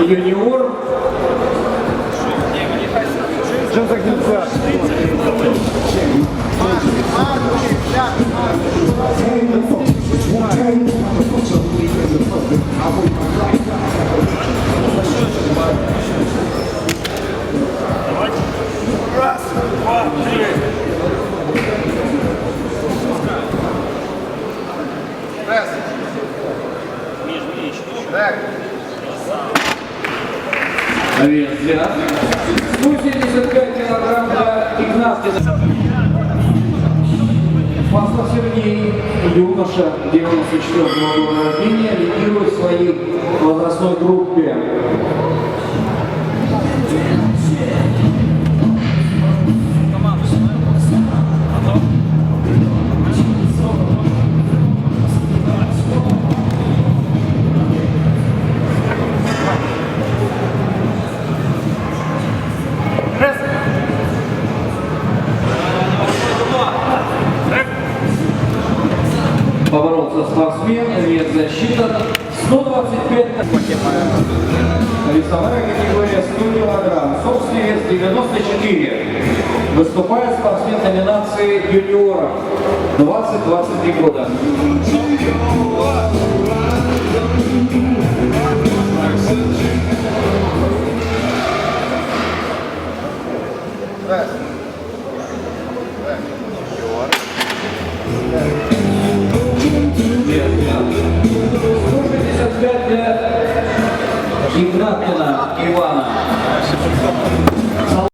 юниор. Что так нельзя? Раз, два, три. Раз. Так. 12. 175 килограмм для Игнатьева. Маслов Сергей, юноша 94 года рождения, лидирует в своей возрастной группе. Москве, привет, засчитан 125 Весовая категория 100 килограмм, Собственный вес 94. Выступает спортсмен номинации юниоров 20-23 года. Здравствуйте. Здравствуйте. Юниор. থাকবে না কেউ আনা